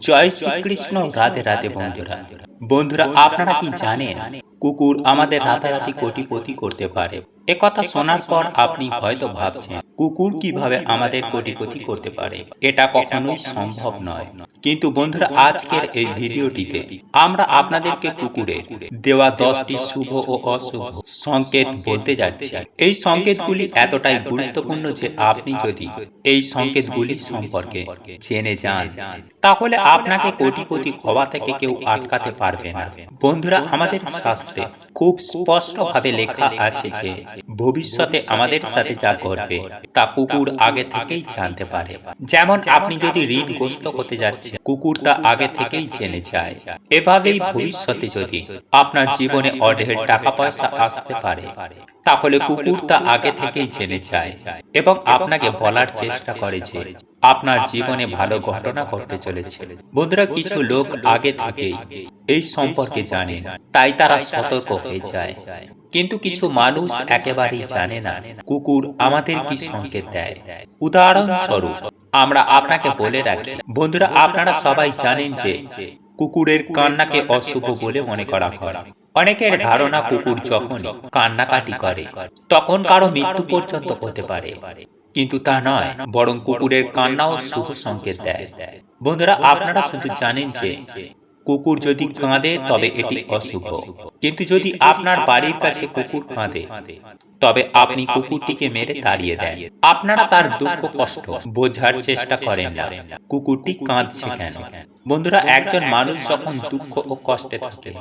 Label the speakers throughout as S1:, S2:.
S1: জয় শ্রীকৃষ্ণ। রাধে রাধে বন্ধুরা। বন্ধুরা আপনারা কি জানেন? কুকুর আমাদের রাতারাতি কোটিপতি করতে পারে। এ কথা শোনার পর আপনি হয়তো ভাবছেন কুকুর কীভাবে আমাদের কোটিপতি করতে পারে? এটা কখনোই সম্ভব নয়। কিন্তু বন্ধুরা আজকের এই ভিডিওটিতে আমরা আপনাদেরকে কুকুরের দেওয়া দশটি শুভ ও অশুভ সংকেত বলতে যাচ্ছি। এই সংকেতগুলি এতটাই গুরুত্বপূর্ণ যে আপনি যদি এই সংকেতগুলি সম্পর্কে জেনে যান তাহলে আপনাকে কোটিপতি হওয়া থেকে কেউ আটকাতে পারবে না। বন্ধুরা আমাদের শাস্ত্রে খুব স্পষ্টভাবে লেখা আছে যে ভবিষ্যতে আমাদের সাথে যা ঘটবে তা কুকুর আগে থেকেই জানতে পারে। যেমন আপনি যদি ঋণগ্রস্ত হতে যাচ্ছেন কুকুর তা আগে থেকেই জেনে যায়। এভাবেই ভবিষ্যতে যদি আপনার জীবনে অঢের টাকা পয়সা আসতে পারে তাহলে কুকুর তা আগে থেকেই জেনে যায়। এবং আপনাকে বলার চেষ্টা করে যে আপনার জীবনে ভালো ঘটনা ঘটতে চলেছে। বন্ধুরা কিছু লোক আগে থেকেই এই সম্পর্কে জানে। তাই তারা সতর্ক হয়ে যায় কিন্তু কিছু মানুষ একেবারেই জানে না কুকুর আমাদের কি সংকেত দেয়? উদাহরণস্বরূপ আমরা আপনাকে বলে রাখি। বন্ধুরা আপনারা সবাই জানেন যে কুকুরের কান্নাকে অশুভ বলে মনে করা হয়। অনেকের ধারণা কুকুর যখন কান্নাকাটি করে তখন কারও মৃত্যু পর্যন্ত হতে পারে। কিন্তু তা নয় বরং কুকুরের কান্নাও শুভ সংকেত দেয়। বন্ধুরা আপনারা শুধু জানেন যে কুকুর যদি কাঁদে তবে এটি অশুভ। কিন্তু যদি আপনার বাড়ির কাছে কুকুর কাঁদে তবে আপনি কুকুরটিকে মেরে তাড়িয়ে দেন। আপনারা তার দুঃখ কষ্ট বোঝার চেষ্টা করেন না। কুকুরটি কাঁদছে কেন? বন্ধুরা একজন মানুষ যখন দুঃখ ও কষ্টে থাকে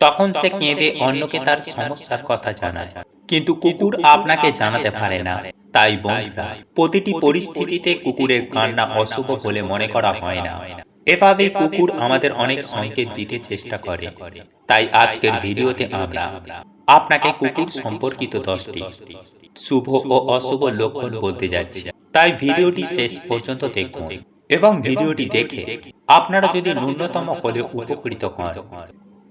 S1: তখন সে কেঁদে অন্যকে তার সমস্যার কথা জানায়। কিন্তু কুকুর আপনাকে জানাতে পারে না। তাই বন্ধুরা প্রতিটি পরিস্থিতিতে কুকুরের কান্না অশুভ বলে মনে করা হয় না। এভাবে কুকুর আমাদের অনেক সংকেত দিতে চেষ্টা করে। তাই আজকের ভিডিওতে আমরা আপনাকে কুকুর সম্পর্কিত দশটি শুভ ও অশুভ লক্ষণ বলতে যাচ্ছি। তাই ভিডিওটি শেষ পর্যন্ত দেখুন। এবং ভিডিওটি দেখে আপনারা যদি ন্যূনতম হলে উপকৃত হন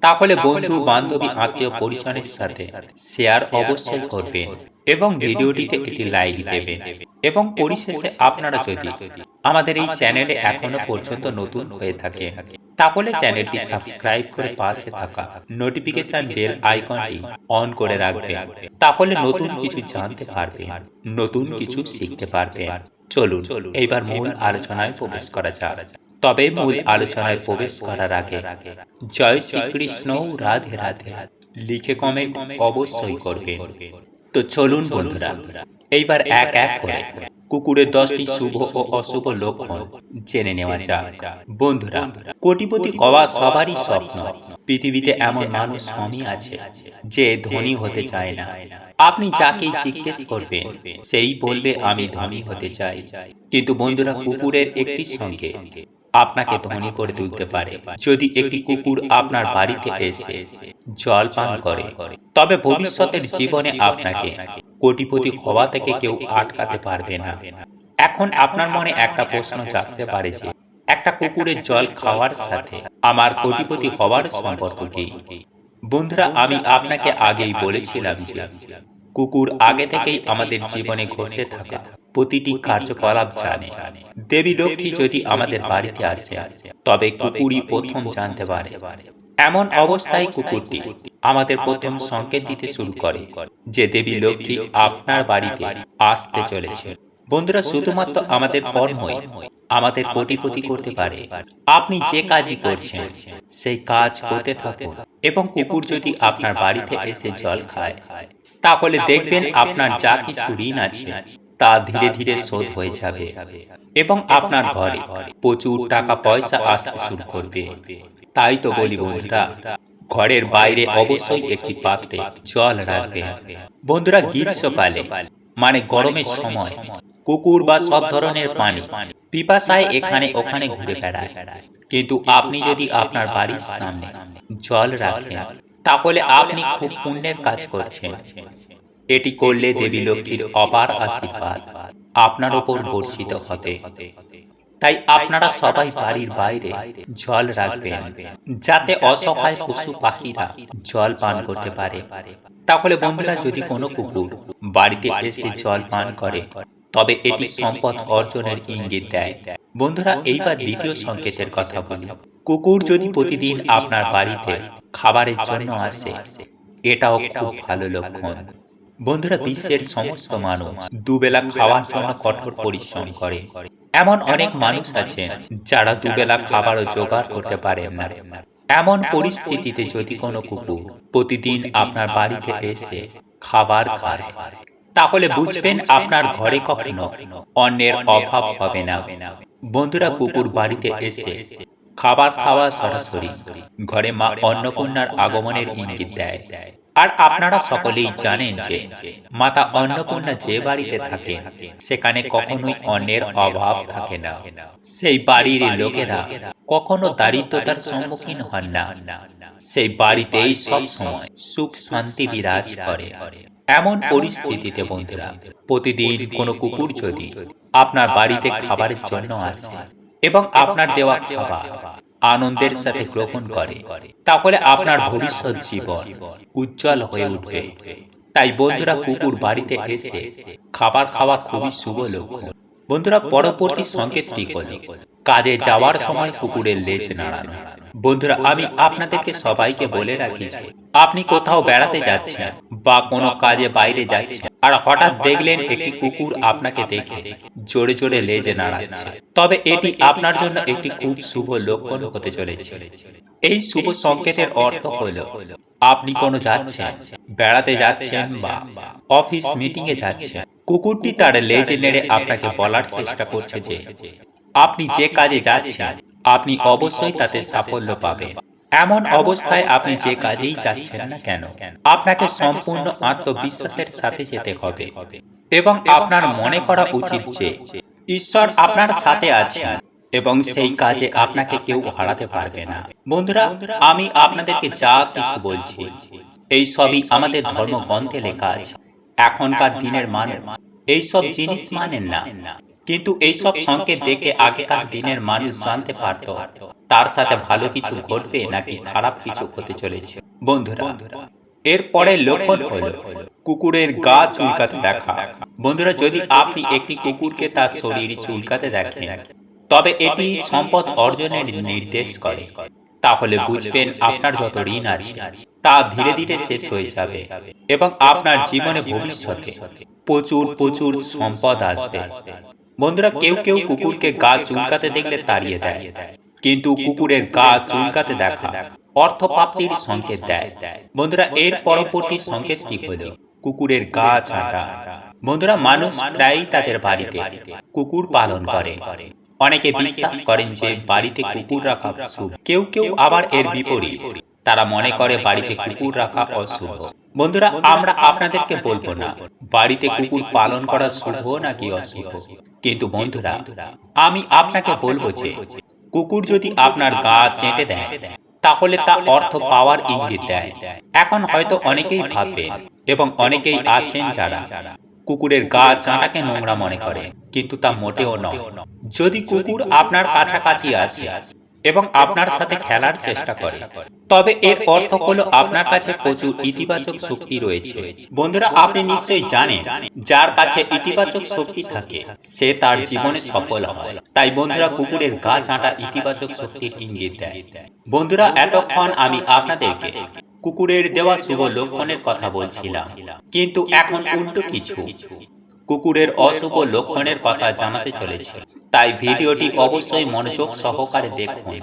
S1: তাহলে বন্ধু বান্ধবী আত্মীয় পরিজনের সাথে শেয়ার অবশ্যই করবেন এবং ভিডিওটিতে একটি লাইক দেবেন এবং পরিশেষে আপনারা যদি আমাদের এই চ্যানেলে এখনও পর্যন্ত নতুন হয়ে থাকে তাহলে চ্যানেলটি সাবস্ক্রাইব করে পাশে থাকা নোটিফিকেশন বেল আইকনটি অন করে রাখবেন তাহলে নতুন কিছু জানতে পারবেন নতুন কিছু শিখতে পারবেন চলুন এইবার মূল আলোচনায় প্রবেশ করা যাক। তবে মূল আলোচনায় প্রবেশ করার আগে জয় শ্রীকৃষ্ণ রাধে রাধে লিখে কমেন্ট অবশ্যই করবেন তো চলুন বন্ধুরা এইবার এক এক করে কুকুরের দশটি শুভ ও অশুভ লক্ষণ জেনে নেওয়া যাক। বন্ধুরা কোটিপতি হওয়া সবারই স্বপ্ন। পৃথিবীতে এমন মানুষ কমই আছে যে ধনী হতে চায় না। আপনি যাকেই জিজ্ঞেস করবেন সেই বলবে আমি ধনী হতে চাই। কিন্তু বন্ধুরা কুকুরের একটি সঙ্গে আপনাকে ধনী করে তুলতে পারে। যদি একটি কুকুর আপনার বাড়িতে এসে জল পান করে তবে ভবিষ্যতের জীবনে আপনাকে কোটিপতি হওয়া থেকে কেউ আটকাতে পারবে না। এখন আপনার মনে একটা প্রশ্ন জাগতে পারে যে একটা কুকুরের জল খাওয়ার সাথে আমার কোটিপতি হওয়ার সম্পর্ক কি? বন্ধুরা আমি আপনাকে আগেই বলেছিলাম যে কুকুর আগে থেকেই আমাদের জীবনে ঘটতে থাকা। প্রতিটি কার্যকলাপ জানে। দেবী লক্ষ্মী যদি আমাদের বাড়িতে আসে তবে কুকুরই প্রথম জানতে পারে। এমন অবস্থায় কুকুরটি আমাদের প্রথম সংকেত দিতে শুরু করে যে দেবী লক্ষ্মী আপনার বাড়িতে আসতে চলেছে। বন্ধুরা শুধুমাত্র আমাদের কর্মই আমাদের কোটিপতি করতে পারে। আপনি যে কাজই করছেন সেই কাজ করতে থাকুন এবং কুকুর যদি আপনার বাড়িতে এসে জল খায় তাহলে দেখবেন আপনার যা কিছু ঋণ আছে তা ধীরে ধীরে শোধ হয়ে যাবে। এবং আপনার ঘরে প্রচুর টাকা পয়সা আসতে শুরু করবে। তাই তো বলি বন্ধুরা ঘরের বাইরে অবশ্যই একটি পাত্রে জল রাখবে বন্ধুরা গ্রীষ্মকালে মানে গরমের সময় কুকুর বা সব ধরনের পানি পিপাসায় এখানে ওখানে ঘুরে বেড়ায়। কিন্তু আপনি যদি আপনার বাড়ির সামনে জল রাখেন তাহলে আপনি খুব পুণ্যের কাজ করছেন। এটি করলে দেবী লক্ষ্মীর অপার আশীর্বাদ আপনার ওপর বর্ষিত হবে তাই আপনারা সবাই বাড়ির বাইরে জল রাখবেন, যাতে অসহায় পশু পাখিরা জল পান করতে পারে। তাহলে বন্ধুরা, যদি কোনো কুকুর বাড়িতে এসে জল পান করে, তবে এটি সম্পদ অর্জনের ইঙ্গিত দেয়। বন্ধুরা, এইবার দ্বিতীয় সংকেতের কথা বলি। কুকুর যদি প্রতিদিন আপনার বাড়িতে খাবারের জন্য আসে, এটাও খুব ভালো লক্ষণ। বন্ধুরা বিশ্বের সমস্ত মানুষ দুবেলা খাওয়ার জন্য কঠোর পরিশ্রম করে। এমন অনেক মানুষ আছেন যারা দুবেলা খাবারও জোগাড় করতে পারেন না। এমন পরিস্থিতিতে যদি কোনো কুকুর প্রতিদিন আপনার বাড়িতে এসে খাবার খায় তাহলে বুঝবেন আপনার ঘরে কখনো অন্যের অভাব হবে না। বন্ধুরা কুকুর বাড়িতে এসে খাবার খাওয়া সরাসরি। ঘরে মা অন্নপূর্ণার আগমনের ইঙ্গিত দেয়। দেয়। আর আপনারা সকলেই জানেন যে মাতা অন্নপূর্ণা যে বাড়িতে থাকে সেখানে কখনোই অন্যের অভাব থাকে না। সেই বাড়ির লোকেরা কখনো দারিদ্রতার সম্মুখীন হন না। সেই বাড়িতেই সব সময় সুখ শান্তি বিরাজ করে। এমন পরিস্থিতিতে বন্ধুরা, প্রতিদিন কোনো কুকুর যদি আপনার বাড়িতে খাবারের জন্য আসে এবং আপনার দেওয়া খাবার আনন্দের সাথে গ্রহণ করে। তাহলে আপনার ভবিষ্যৎ জীবন উজ্জ্বল হয়ে উঠবে। তাই বন্ধুরা, কুকুর বাড়িতে এসে খাবার খাওয়া খুবই শুভ লক্ষণ। বন্ধুরা, পরবর্তী সংকেতটি হল, কাজে যাওয়ার সময় কুকুরের লেজ নাড়ানো। বন্ধুরা, আমি আপনাদেরকে সবাইকে বলে রাখি যে আপনি কোথাও বেড়াতে যাচ্ছেন বা কোনো কাজে বাইরে যাচ্ছেন আর হঠাৎ দেখলেন একটি কুকুর আপনাকে দেখে জোরে জোরে লেজে নাড়াচ্ছে। তবে এটি আপনার জন্য একটি খুব শুভ লক্ষণ হতে চলেছে। এই শুভ সংকেতের অর্থ হল, আপনি কোনো যাচ্ছেন, বেড়াতে যাচ্ছেন বা অফিস মিটিং এ যাচ্ছেন। কুকুরটি তার লেজে নেড়ে আপনাকে বলার চেষ্টা করছে যে, আপনি যে কাজে যাচ্ছেন, আপনি অবশ্যই তাতে সাফল্য পাবেন। এমন অবস্থায় আপনি যে কাজেই যাচ্ছেন না কেন আপনাকে সম্পূর্ণ আত্মবিশ্বাসের সাথে যেতে হবে। এবং আপনার মনে করা উচিত যে ঈশ্বর আপনার সাথে আছেন এবং সেই কাজে আপনাকে কেউ হারাতে পারবে না। বন্ধুরা আমি আপনাদেরকে যা কিছু বলছি এই সবই আমাদের ধর্মগ্রন্থে লেখা আছে। এখনকার দিনের মানুষ এইসব জিনিস মানেন না। কিন্তু এইসব সংকেত দেখে আগেকার দিনের মানুষ জানতে পারত তার সাথে ভালো কিছু ঘটবে নাকি খারাপ কিছু হতে চলেছে? বন্ধুরা এরপরে লক্ষণ হলো কুকুরের গা চুলকাতে দেখা। বন্ধুরা যদি আপনি একটি কুকুরকে তার শরীর চুলকাতে দেখেন তবে এটি সম্পদ অর্জনের নির্দেশ করে। তাহলে বুঝবেন আপনার যত ঋণ আছে তা ধীরে ধীরে শেষ হয়ে যাবে এবং আপনার জীবনে ভবিষ্যতে প্রচুর প্রচুর সম্পদ আসবে বন্ধুরা কেউ কেউ কুকুরকে গা চুলকাতে দেখলে তাড়িয়ে দেয়। কিন্তু কুকুরের গা চুলকাতে দেখা অর্থ প্রাপ্তির সংকেত দেয়। বন্ধুরা এর পরবর্তী সংকেতটি হল? কুকুরের গা ছাঁটা। বন্ধুরা মানুষ প্রায়ই তাদের বাড়িতে কুকুর পালন করে। অনেকে বিশ্বাস করেন যে বাড়িতে কুকুর রাখা শুভ কেউ কেউ আবার এর বিপরীত। তারা মনে করে বাড়িতে কুকুর রাখা অশুভ। বন্ধুরা আমরা আপনাদেরকে বলব না বাড়িতে কুকুর পালন করা শুভ নাকি অশুভ? কিন্তু বন্ধুরা আমি আপনাকে বলব যে কুকুর যদি আপনার গা চেটে দেয় তাহলে তা অর্থ পাওয়ার ইঙ্গিত দেয়। এখন হয়তো অনেকেই ভাববেন এবং অনেকেই আছেন যারা কুকুরের গা চাঁটাকে নোংরা মনে করে কিন্তু তা মোটেও নয়। যদি কুকুর আপনার কাছাকাছি আসে এবং আপনার সাথে খেলার চেষ্টা করে। তবে এর অর্থ হলো আপনার কাছে প্রচুর ইতিবাচক শক্তি রয়েছে। বন্ধুরা আপনি নিশ্চয়ই জানেন যার কাছে ইতিবাচক শক্তি থাকে সে তার জীবনে সফল হয়। তাই বন্ধুরা কুকুরের গা চাঁটা ইতিবাচক শক্তির ইঙ্গিত দেয়। বন্ধুরা এতক্ষণ আমি আপনাদেরকে কুকুরের দেওয়া শুভ লক্ষণের কথা বলছিলাম। কিন্তু এখন উল্টো কিছু। কুকুরের অশুভ লক্ষণের কথা জানাতে চলেছে। তাই ভিডিওটি অবশ্যই মনোযোগ সহকারে দেখুন।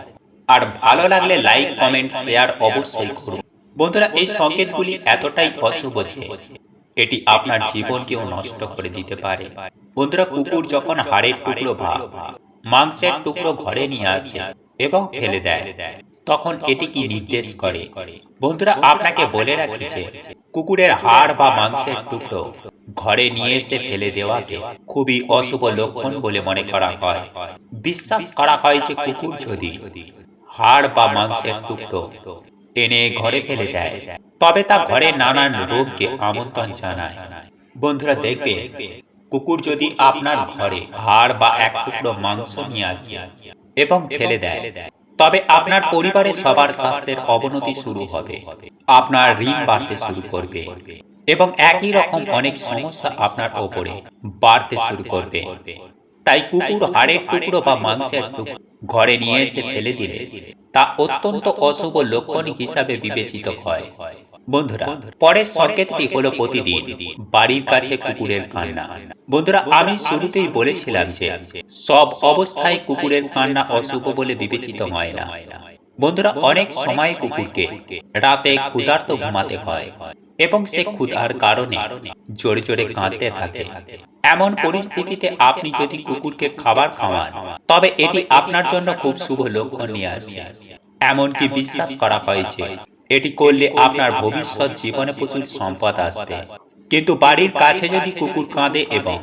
S1: আর ভালো লাগলে লাইক কমেন্ট শেয়ার অবশ্যই করুন। বন্ধুরা এই সংকেতগুলি এতটাই অশুভ যে এটি আপনার জীবনকেও নষ্ট করে দিতে পারে। বন্ধুরা কুকুর যখন হাড়ের টুকরো বা মাংসের টুকরো ঘরে নিয়ে আসে এবং ফেলে দেয়। তখন এটি কি নির্দেশ করে। বন্ধুরা আপনাকে বলে রাখি যে কুকুরের হাড় বা মাংসের টুকরো ঘরে নিয়ে এসে ফেলে দেওয়াকে খুবই অশুভ লক্ষণ বলে মনে করা হয়। বিশ্বাস করা হয় যে কুকুর যদি হাড় বা মাংসের টুকরো এনে ঘরে ফেলে দেয়, তবে তা ঘরে নানান রোগকে আমন্ত্রণ জানায়। বন্ধুরা, দেখবে কুকুর যদি আপনার ঘরে হাড় বা এক টুকরো মাংস নিয়ে আসে এবং ফেলে দেয়, তবে আপনার পরিবারের সবার স্বাস্থ্যের অবনতি শুরু হবে। আপনার ঋণ বাড়তে শুরু করবে। এবং একই রকম অনেক সমস্যা আপনার ওপরে বাড়তে শুরু করবে। তাই কুকুর হাড়ের টুকরো বা মাংসের টুকরো ঘরে নিয়ে এসে ফেলে দিলে তা অত্যন্ত অশুভ লক্ষণ হিসাবে বিবেচিত হয়। বন্ধুরা পরের সংকেতটি হলো প্রতিদিন? বাড়ির কাছে কুকুরের কান্না। বন্ধুরা আমি শুরুতেই বলেছিলাম যে সব অবস্থায় কুকুরের কান্না অশুভ বলে বিবেচিত হয় না। বন্ধুরা অনেক সময় কুকুরকে রাতে ক্ষুধার্ত ঘুমাতে হয় এবং সে ক্ষুধার কারণে জোরে জোরে কাঁদতে থাকে। এমন পরিস্থিতিতে আপনি যদি কুকুরকে খাবার খাওয়ান তবে এটি আপনার জন্য খুব শুভ লক্ষণ নিয়ে আসে। এমনকি বিশ্বাস করা হয় যে এটি করলে আপনার ভবিষ্যৎ জীবনে প্রচুর সম্পদ আসবে। কিন্তু বাড়ির কাছে যদি কুকুর কাঁদে এবং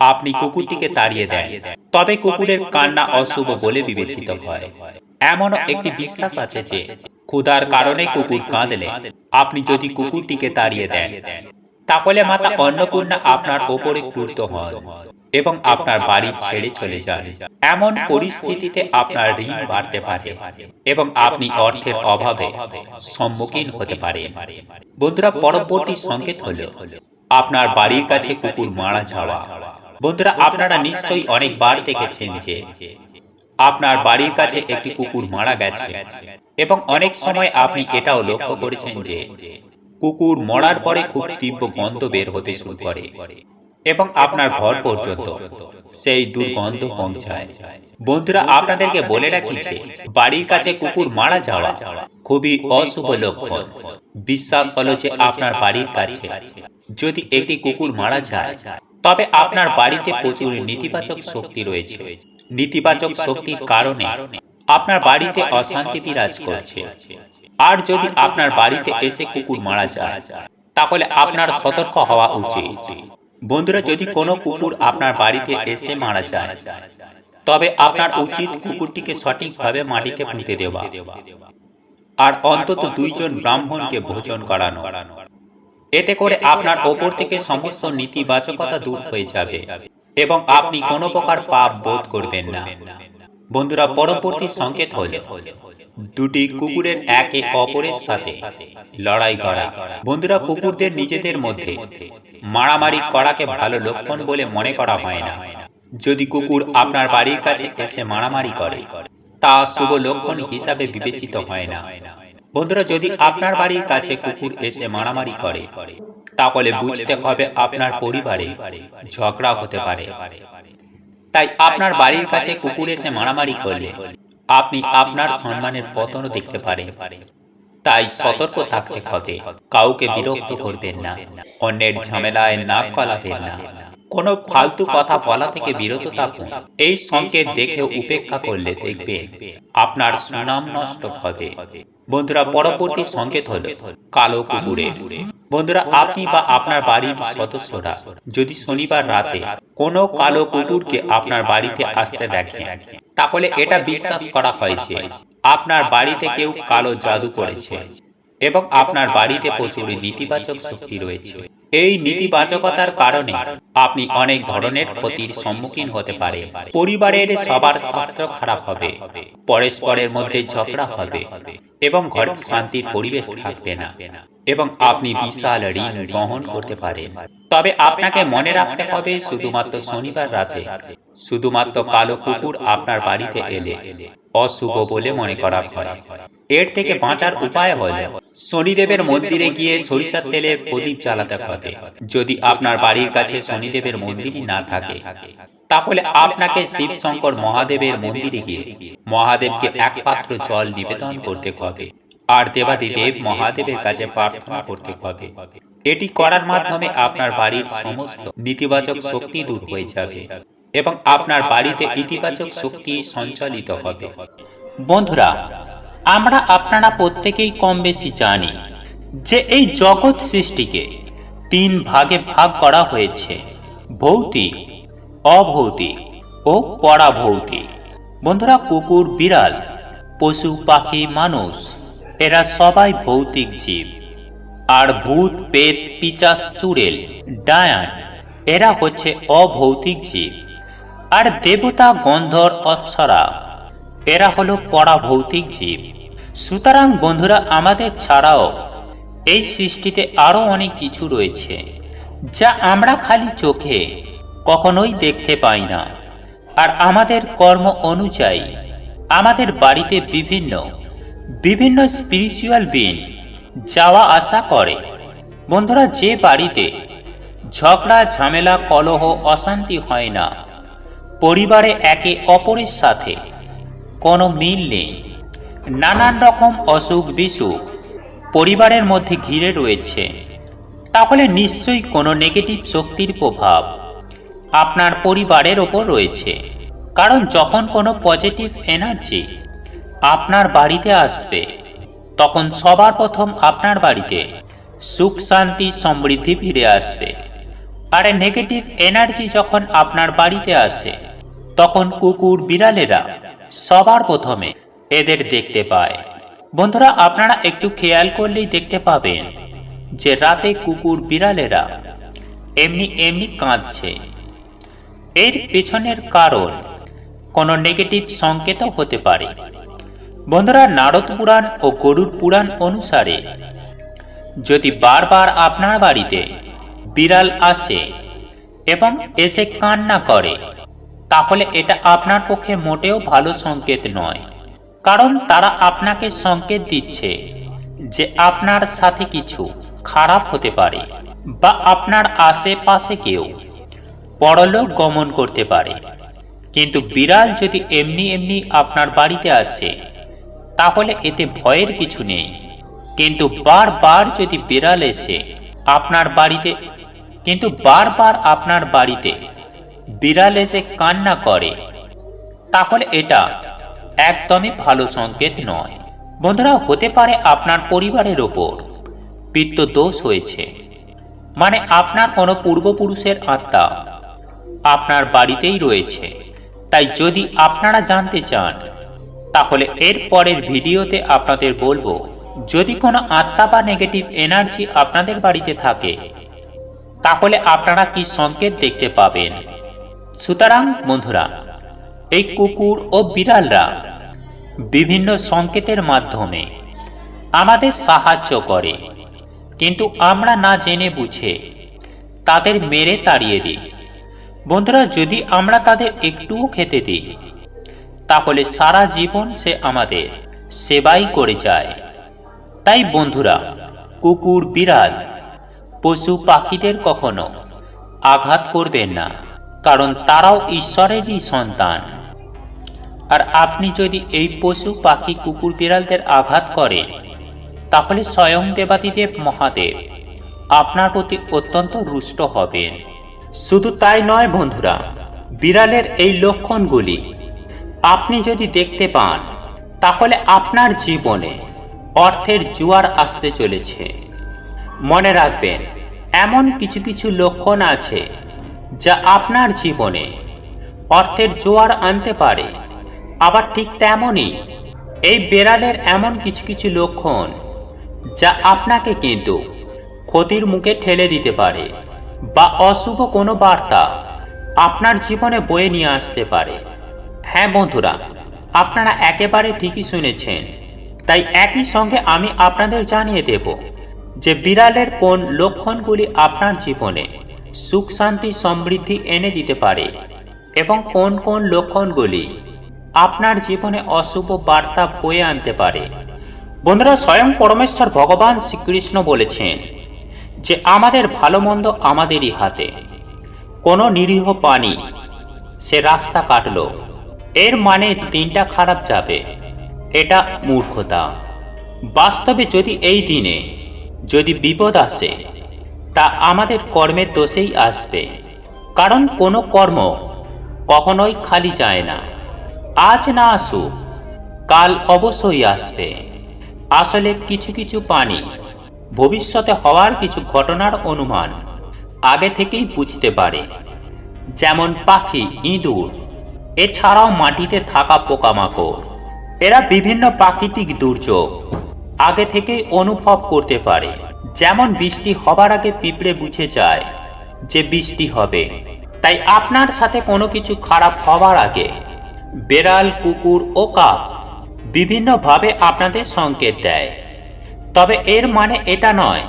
S1: আপনি কুকুরটিকে তাড়িয়ে দেন তবে কুকুরের কান্না অশুভ বলে বিবেচিত হয়। এমনও একটি বিশ্বাস আছে যে ক্ষুধার কারণে কুকুর কাঁদলে। আপনি যদি কুকুরটিকে তাড়িয়ে দেন তাহলে মাতা অন্নপূর্ণা আপনার ওপরে ক্রুদ্ধ হন এবং আপনার বাড়ি ছেড়ে চলে যান। এমন পরিস্থিতিতে আপনার ঋণ বাড়তে পারে এবং আপনি অর্থের অভাবে সম্মুখীন হতে পারেন। বন্ধুরা পরবর্তী সংকেত হলো আপনার বাড়ির কাছে কুকুর মারা যাওয়া। বন্ধুরা আপনারা নিশ্চয়ই অনেকবার দেখেছেন যে আপনার বাড়ির কাছে একটি কুকুর মারা গেছে। এবং অনেক সময় আপনি এটাও লক্ষ্য করেছেন যে, কুকুর মরার পরে খুব তীব্র গন্ধ বের হতে শুরু করে। এবং আপনার ঘর পর্যন্ত সেই দুর্গন্ধ পৌঁছায়। বন্ধুরা, আপনাদেরকে বলে রাখি যে, বাড়ির কাছে কুকুর মারা যাওয়া খুবই অশুভ লক্ষণ। বিশ্বাস হলো যে, আপনার বাড়ির কাছে যদি একটি কুকুর মারা যায়, তবে আপনার বাড়িতে প্রচুর নেতিবাচক শক্তি রয়েছে। নেতিবাচক শক্তির কারণে আপনার বাড়িতে অশান্তি বিরাজ করছে। আর যদি আপনার বাড়িতে এসে কুকুর মারা যায় তাহলে আপনার সতর্ক হওয়া উচিত। বন্ধুরা যদি কোনো কুকুর আপনার বাড়িতে এসে মারা যায় তবে আপনার উচিত কুকুরটিকে সঠিকভাবে মাটিতে পুঁতে দেওয়া। আর অন্তত দুইজন ব্রাহ্মণকে ভোজন করানো। এতে করে আপনার ওপর থেকে সমস্ত নীতিবাচকতা দূর হয়ে যাবে। এবং আপনি কোনো প্রকার পাপ বোধ করবেন না। বন্ধুরা, পরবর্তী সংকেত হলে, দুটি কুকুরের একে অপরের সাথে লড়াই করা। বন্ধুরা, কুকুরদের নিজেদের মধ্যে মারামারি করাকে ভালো লক্ষণ বলে মনে করা হয় না। যদি কুকুর আপনার বাড়ির কাছে এসে মারামারি করে, তা শুভ লক্ষণ হিসাবে বিবেচিত হয় না। বন্ধুরা যদি আপনার বাড়ির কাছে কুকুর এসে মারামারি করে তাহলে বুঝতে হবে আপনার পরিবারে ঝগড়া হতে পারে। তাই আপনার বাড়ির কাছে কুকুর এসে মারামারি করলে আপনি আপনার সম্মানের পতনও দেখতে পারেন। তাই সতর্ক থাকতে হবে। কাউকে বিরক্ত করবেন না। অন্যের ঝামেলায় নাক গলাবেন না। কোনো ফালতু কথা বলা থেকে বিরত থাকুন। এই সংকেত দেখে উপেক্ষা করলে দেখবেন আপনার সুনাম নষ্ট হবে। বন্ধুরা পরবর্তী সংকেত হলো কালো কুকুরের। বন্ধুরা আপনি বা আপনার বাড়ির সদস্যরা যদি শনিবার রাতে কোনো কালো কুকুরকে আপনার বাড়িতে আসতে দেখেন তাহলে এটা বিশ্বাস করা হয় যে আপনার বাড়িতে কেউ কালো জাদু করেছে এবং আপনার বাড়িতে প্রচুর নেতিবাচক শক্তি রয়েছে। এই নেতিবাচকতার কারণে আপনি অনেক ধরনের ক্ষতির সম্মুখীন হতে পারে। পরিবারের সবার স্বাস্থ্য খারাপ হবে, পরস্পরের মধ্যে ঝগড়া হবে এবং ঘরে শান্তির পরিবেশ থাকবে না এবং আপনি বিশাল ঋণ বহন করতে পারেন। তবে আপনাকে মনে রাখতে হবে, শুধুমাত্র শনিবার রাতে, শুধুমাত্র কালো কুকুর আপনার বাড়িতে এলে অশুভ বলে মনে করা হয়। এর থেকে বাঁচার উপায় হল শনিদেবের মন্দিরে গিয়ে সরিষার তেলে প্রদীপ জ্বালাতে হবে যদি আপনার বাড়ির কাছে শনিদেবের মন্দিরই না থাকে তাহলে আপনাকে শিব শঙ্কর মহাদেবের মন্দিরে গিয়ে মহাদেবকে এক পাত্র জল নিবেদন করতে হবে। আর দেবাদিদেব মহাদেবের কাছে প্রার্থনা করতে হবে। এটি করার মাধ্যমে আপনার বাড়ির সমস্ত নেতিবাচক শক্তি দূর হয়ে যাবে এবং আপনার বাড়িতে ইতিবাচক শক্তি সঞ্চালিত হবে। বন্ধুরা আমরা আপনারা প্রত্যেকেই কম বেশি জানি যে এই জগৎ সৃষ্টিকে তিন ভাগে ভাগ করা হয়েছে, ভৌতিক, অভৌতিক ও পরাভৌতিক। বন্ধুরা, কুকুর, বিড়াল, পশু, পাখি, মানুষ, এরা সবাই ভৌতিক জীব। আর ভূত পেট পিচাস, চুড়েল, ডায়ান, এরা হচ্ছে অভৌতিক জীব। আর দেবতা, গন্ধর অচ্ছরা এরা হলো পরাভৌতিক জীব। সুতরাং বন্ধুরা, আমাদের ছাড়াও এই সৃষ্টিতে আরও অনেক কিছু রয়েছে যা আমরা খালি চোখে কখনোই দেখতে পাই না। আর আমাদের কর্ম অনুযায়ী আমাদের বাড়িতে বিভিন্ন বিভিন্ন স্পিরিচুয়াল বিন যাওয়া আসা করে। বন্ধুরা, যে বাড়িতে ঝগড়া, ঝামেলা, কলহ, অশান্তি হয় না, পরিবারে একে অপরের সাথে কোনো মিল নেই। নানান রকম অসুখ বিসুখ পরিবারের মধ্যে ঘিরে রয়েছে। তাহলে নিশ্চয়ই কোনো নেগেটিভ শক্তির প্রভাব আপনার পরিবারের ওপর রয়েছে। কারণ যখন কোনো পজিটিভ এনার্জি আপনার বাড়িতে আসবে, তখন সবার প্রথম আপনার বাড়িতে সুখ, শান্তি, সমৃদ্ধি ফিরে আসবে। আর নেগেটিভ এনার্জি যখন আপনার বাড়িতে আসে, তখন কুকুর, বিড়ালেরা সবার প্রথমে এদের দেখতে পায়। বন্ধুরা, আপনারা একটু খেয়াল করলেই দেখতে পাবেন যে রাতে কুকুর বিড়ালেরা এমনি এমনি কাঁদছে। এর পেছনের কারণ কোনো নেগেটিভ সংকেতও হতে পারে। বন্ধুরা, নারদ পুরাণ ও গরুর পুরাণ অনুসারে যদি বারবার আপনার বাড়িতে বিড়াল আসে এবং এসে কান্না করে, তাহলে এটা আপনার পক্ষে মোটেও ভালো সংকেত নয়। কারণ তারা আপনাকে সংকেত দিচ্ছে যে আপনার সাথে কিছু খারাপ হতে পারে বা আপনার আশেপাশে কেউ পরলোক গমন করতে পারে। কিন্তু বিড়াল যদি এমনি এমনি আপনার বাড়িতে আসে, তাহলে এতে ভয়ের কিছু নেই। কিন্তু বারবার যদি বিড়াল এসে আপনার বাড়িতে, কিন্তু বারবার আপনার বাড়িতে বিড়াল এসে কান্না করে, তাহলে এটা একদমই ভালো সংকেত নয়। বন্ধুরা, হতে পারে আপনার পরিবারের ওপর পিত্ত দোষ হয়েছে। মানে আপনার কোনো পূর্বপুরুষের আত্মা আপনার বাড়িতেই রয়েছে। তাই যদি আপনারা জানতে চান, তাহলে এর পরের ভিডিওতে আপনাদের বলব, যদি কোনো আত্মা বা নেগেটিভ এনার্জি আপনাদের বাড়িতে থাকে, তাহলে আপনারা কি সংকেত দেখতে পাবেন? সুতরাং, বন্ধুরা এই কুকুর ও বিড়ালরা বিভিন্ন সংকেতের মাধ্যমে আমাদের সাহায্য করে। কিন্তু আমরা না জেনে বুঝে তাদের মেরে তাড়িয়ে দিই। বন্ধুরা, যদি আমরা তাদের একটুও খেতে দিই, তাহলে সারা জীবন সে আমাদের সেবাই করে যায়। তাই বন্ধুরা, কুকুর, বিড়াল, পশু পাখিদের কখনো আঘাত করবেন না, কারণ তারাও ঈশ্বরেরই সন্তান। আর আপনি যদি এই পশু, পাখি, কুকুর বিড়ালদের আঘাত করেন তাহলে স্বয়ং দেবাদিদেব মহাদেব আপনার প্রতি অত্যন্ত রুষ্ট হবেন। শুধু তাই নয় বন্ধুরা, বিড়ালের এই লক্ষণগুলি আপনি যদি দেখতে পান, তাহলে আপনার জীবনে অর্থের জোয়ার আসতে চলেছে। মনে রাখবেন, এমন কিছু কিছু লক্ষণ আছে যা আপনার জীবনে অর্থের জোয়ার আনতে পারে। আবার ঠিক তেমনই। এই বেড়ালের এমন কিছু কিছু লক্ষণ, যা আপনাকে কিন্তু ক্ষতির মুখে ঠেলে দিতে পারে বা অশুভ কোনো বার্তা আপনার জীবনে বয়ে নিয়ে আসতে পারে। হ্যাঁ বন্ধুরা, আপনারা একেবারে ঠিকই শুনেছেন, তাই একই সঙ্গে আমি আপনাদের জানিয়ে দেব যে বিড়ালের কোন লক্ষণগুলি আপনার জীবনে সুখ, শান্তি, সমৃদ্ধি এনে দিতে পারে এবং কোন কোন লক্ষণগুলি আপনার জীবনে অশুভ বার্তা বয়ে আনতে পারে। বন্ধুরা, স্বয়ং পরমেশ্বর ভগবান শ্রীকৃষ্ণ বলেছেন যে, আমাদের ভালো মন্দ আমাদেরই হাতে। কোনো নিরীহ প্রাণী সে রাস্তা কাটল। এর মানে দিনটা খারাপ যাবে। এটা মূর্খতা। বাস্তবে যদি এই দিনে যদি বিপদ আসে, তা আমাদের কর্মের দোষেই আসবে। কারণ কোনো কর্ম কখনোই খালি যায় না। আজ না আসুক, কাল অবশ্যই আসবে। আসলে কিছু কিছু পানি ভবিষ্যতে হওয়ার কিছু ঘটনার অনুমান আগে থেকেই বুঝতে পারে। যেমন পাখি, ইঁদুর, এছাড়াও মাটিতে থাকা পোকামাকড়। এরা বিভিন্ন প্রাকৃতিক দুর্যোগ আগে থেকেই অনুভব করতে পারে। যেমন বৃষ্টি হবার আগে পিঁপড়ে বুঝে যায় যে বৃষ্টি হবে। তাই আপনার সাথে কোনো কিছু খারাপ হওয়ার আগে বেড়াল, কুকুর ও কাক বিভিন্নভাবে আপনাদের সংকেত দেয়। তবে এর মানে এটা নয়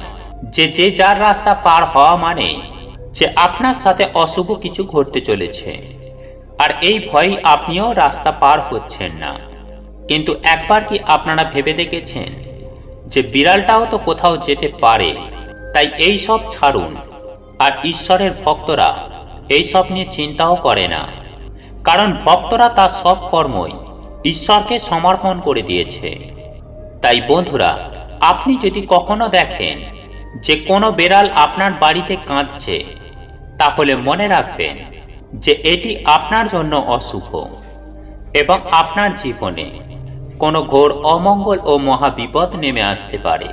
S1: যে যে যার রাস্তা পার হওয়া মানে যে আপনার সাথে অশুভ কিছু ঘটতে চলেছে। আর এই ভয়ে আপনিও রাস্তা পার হচ্ছেন না। কিন্তু একবার কি আপনারা ভেবে দেখেছেন যে বিড়ালটাও তো কোথাও যেতে পারে? তাই এই সব ছাড়ুন। আর ঈশ্বরের ভক্তরা এই সব নিয়ে চিন্তাও করে না। কারণ ভক্তরা তার সব কর্মই ঈশ্বরকে সমর্পণ করে দিয়েছে। তাই বন্ধুরা, আপনি যদি কখনো দেখেন যে কোনো বেড়াল আপনার বাড়িতে কাঁদছে, তাহলে মনে রাখবেন যে এটি আপনার জন্য অশুভ এবং আপনার জীবনে কোনো ঘোর অমঙ্গল ও মহাবিপদ নেমে আসতে পারে।